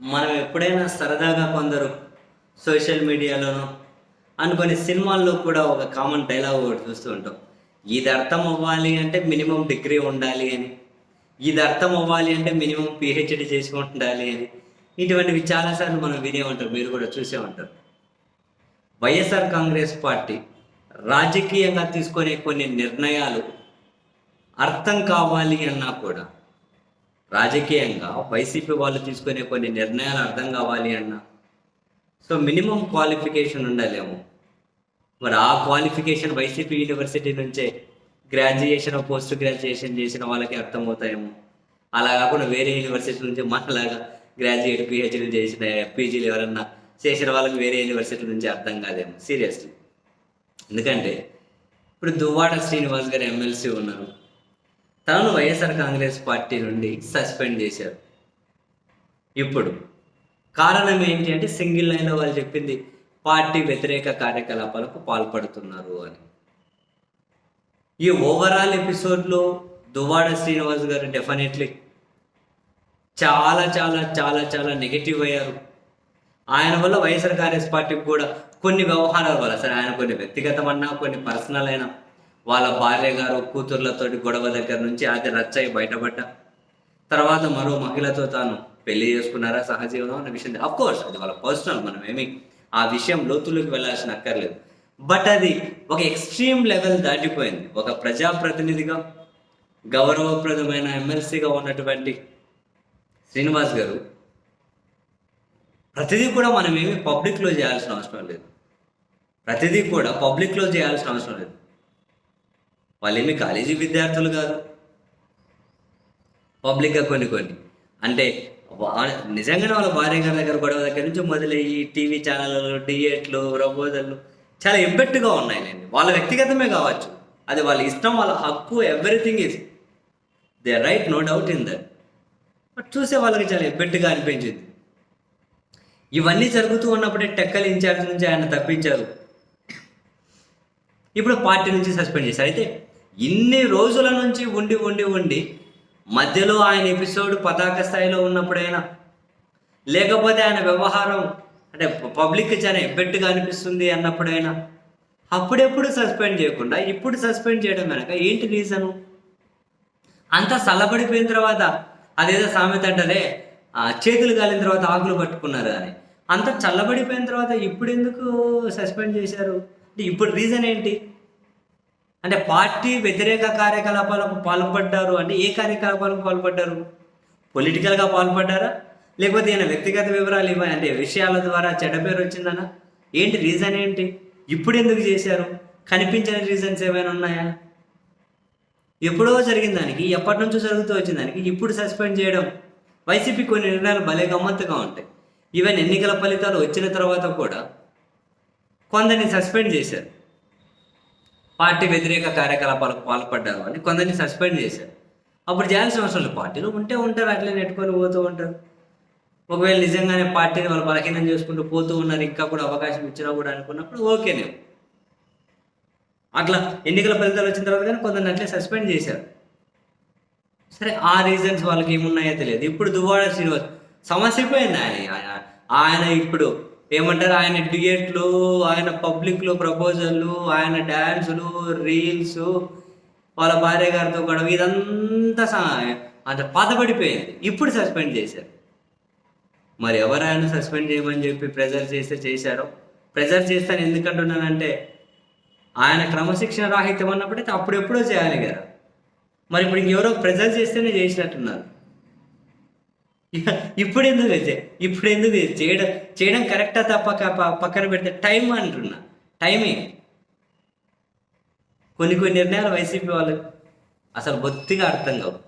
మనం ఎప్పుడైనా సరదాగా కొందరు సోషల్ మీడియాలోనో అనుకొని సినిమాల్లో కూడా ఒక కామన్ డైలాగ్ ఒకటి చూస్తూ ఉంటాం. ఇది అర్థం అవ్వాలి అంటే మినిమం డిగ్రీ ఉండాలి అని. ఇది అర్థం అవ్వాలి అంటే మినిమం పిహెచ్డి చేసి ఉండాలి అని. ఇటువంటివి చాలాసార్లు మనం వినే ఉంటారు మీరు కూడా చూసే ఉంటారు వైఎస్ఆర్ కాంగ్రెస్ పార్టీ రాజకీయంగా తీసుకునే కొన్ని నిర్ణయాలు అర్థం కావాలి అన్నా కూడా రాజకీయంగా వైసీపీ వాళ్ళు తీసుకునే కొన్ని నిర్ణయాలు అర్థం కావాలి అన్న. సో మినిమం క్వాలిఫికేషన్ ఉండాలేమో. మరి ఆ క్వాలిఫికేషన్ వైసీపీ యూనివర్సిటీ నుంచే గ్రాడ్యుయేషన్ పోస్ట్ గ్రాడ్యుయేషన్ చేసిన వాళ్ళకి అర్థమవుతాయేమో. అలా కాకుండా వేరే యూనివర్సిటీ నుంచి మనలాగా గ్రాడ్యుయేట్ పిహెచ్డీ చేసిన పీజీలు ఎవరన్నా చేసిన వాళ్ళకి వేరే యూనివర్సిటీ నుంచి అర్థం కాదేమో. సీరియస్లీ. ఎందుకంటే ఇప్పుడు దువ్వాడ శ్రీనివాస్ గారు ఎమ్మెల్సీ ఉన్నారు. తనను వైఎస్ఆర్ కాంగ్రెస్ పార్టీ నుండి సస్పెండ్ చేశారు. ఇప్పుడు కారణం ఏంటి అంటే సింగిల్ లైన్లో వాళ్ళు చెప్పింది పార్టీ వ్యతిరేక కార్యకలాపాలకు పాల్పడుతున్నారు అని. ఈ ఓవరాల్ ఎపిసోడ్లో దువ్వాడ శ్రీనివాస్ గారు డెఫినెట్లీ చాలా చాలా చాలా చాలా నెగిటివ్ అయ్యారు. ఆయన వల్ల వైఎస్ఆర్ కాంగ్రెస్ పార్టీకి కూడా కొన్ని వ్యవహారాల వల్ల సరే ఆయన కొన్ని వ్యక్తిగతమన్నా కొన్ని పర్సనల్ అయినా వాళ్ళ భార్య గారు కూతుర్లతోటి గొడవ దగ్గర నుంచి అది రచ్చయి బయటపడ్డ. తర్వాత మరో మహిళతో తాను పెళ్ళి చేసుకున్నారా సహజీవనం అన్న విషయం అఫ్ కోర్స్ అది వాళ్ళ పర్సనల్ మనం ఏమి ఆ విషయం లోతులోకి వెళ్ళాల్సిన అక్కర్లేదు. బట్ అది ఒక ఎక్స్ట్రీమ్ లెవెల్ దాటిపోయింది. ఒక ప్రజాప్రతినిధిగా గౌరవప్రదమైన ఎమ్మెల్సీగా ఉన్నటువంటి శ్రీనివాస్ గారు ప్రతిదీ కూడా మనం ఏమి పబ్లిక్లో చేయాల్సిన అవసరం లేదు. ప్రతిదీ కూడా పబ్లిక్లో చేయాల్సిన అవసరం లేదు. వాళ్ళు కాలేజీ విద్యార్థులు కాదు. పబ్లిక్గా కొన్ని కొన్ని. అంటే నిజంగానే వాళ్ళ భార్య గారి దగ్గర గొడవ దగ్గర నుంచి మొదలయ్యి టీవీ ఛానళ్ళు డియేట్లు ప్రపోజల్లు చాలా ఎబ్బెట్టుగా ఉన్నాయి నేను వాళ్ళ వ్యక్తిగతమే కావచ్చు. అది వాళ్ళ ఇష్టం వాళ్ళ హక్కు everything is. They right no doubt in that but చూసే వాళ్ళకి చాలా ఎబ్బెట్టుగా అనిపించింది. ఇవన్నీ జరుగుతూ ఉన్నప్పుడే టెక్కల్ ఇన్ఛార్జ్ నుంచి ఆయన తప్పించారు. ఇప్పుడు పార్టీ నుంచి సస్పెండ్ చేశారు. అయితే ఇన్ని రోజుల నుంచి ఉండి ఉండి ఉండి మధ్యలో ఆయన ఎపిసోడ్ పతాక స్థాయిలో ఉన్నప్పుడైనా లేకపోతే ఆయన వ్యవహారం అంటే పబ్లిక్ చాలా ఎబ్బెట్టుగా అనిపిస్తుంది అన్నప్పుడైనా అప్పుడెప్పుడు సస్పెండ్ చేయకుండా ఇప్పుడు సస్పెండ్ చేయడం వెనక ఏంటి రీజను? అంతా చల్లబడిపోయిన తర్వాత అదేదో సామెత అంటారే ఆ, చేతులు కాలిన తర్వాత ఆకులు పట్టుకున్నారు అని. అంత చల్లబడిపోయిన తర్వాత ఇప్పుడు ఎందుకు సస్పెండ్ చేశారు? అంటే ఇప్పుడు రీజన్ ఏంటి? అంటే పార్టీ వ్యతిరేక కార్యకలాపాలకు పాల్పడ్డారు అంటే ఏ కార్యకలాపాలకు పాల్పడ్డారు? పొలిటికల్గా పాల్పడ్డారా? లేకపోతే ఈయన వ్యక్తిగత వివరాలు ఇవ్వ అంటే విషయాల ద్వారా చెడ్డ పేరు వచ్చిందనా? ఏంటి రీజన్ ఏంటి? ఇప్పుడు ఎందుకు చేశారు? కనిపించని రీజన్స్ ఏమైనా ఉన్నాయా? ఎప్పుడో జరిగిన దానికి ఎప్పటి నుంచో జరుగుతూ వచ్చిన దానికి ఇప్పుడు సస్పెండ్ చేయడం. వైసీపీ కొన్ని నిర్ణయాలు భలే గమ్మత్తుగా ఉంటాయి. ఈవెన్ ఎన్నికల ఫలితాలు వచ్చిన తర్వాత కూడా కొందరిని సస్పెండ్ చేశారు. పార్టీ వ్యతిరేక కార్యకలాపాలకు పాల్పడ్డారు అని కొందరిని సస్పెండ్ చేశారు. అప్పుడు చేయాల్సిన అవసరం లేదు పార్టీలో ఉంటే ఉంటారు అట్లే నెట్టుకొని పోతూ ఉంటారు. ఒకవేళ నిజంగానే పార్టీని వాళ్ళు బలహీనం చేసుకుంటూ పోతూ ఉన్నారు ఇంకా కూడా అవకాశం ఇచ్చినా కూడా అనుకున్నప్పుడు ఓకేనే. అట్లా ఎన్నికల ఫలితాలు వచ్చిన తర్వాత కానీ కొందరిని అట్లే సస్పెండ్ చేశారు. సరే ఆ రీజన్స్ వాళ్ళకి ఏమున్నాయో తెలియదు. ఇప్పుడు దువ్వాడ శ్రీనివాస్ సమస్య అయిపోయింది. ఆయన ఆయన- ఆయన ఇప్పుడు ఏమంటారు? ఆయన డిగేట్లు ఆయన పబ్లిక్లో ప్రపోజల్లు ఆయన డ్యాన్సులు రీల్స్ వాళ్ళ భార్య గారితో గొడవ ఇదంతా అంత పాతపడిపోయింది ఇప్పుడు సస్పెండ్ చేశారు. మరి ఎవరు ఆయన సస్పెండ్ చేయమని చెప్పి ప్రెజర్ చేస్తే చేశారో? ప్రెజర్ చేస్తాను ఎందుకంటున్నానంటే ఆయన క్రమశిక్షణ రాహిత్యం అన్నప్పుడైతే అప్పుడెప్పుడో చేయాలి కదా. మరి ఇప్పుడు ఇంకెవరో ప్రెజర్ చేస్తేనే చేసినట్టున్నారు. ఇప్పుడు ఎందుకు ఇప్పుడు ఎందుకు చేయడం చేయడం కరెక్టా తప్ప పక్కన పెడితే టైం అంటున్నా. టైమే కొన్ని కొన్ని నిర్ణయాలు వైసీపీ వాళ్ళు అసలు బొత్తిగా అర్థం కావు.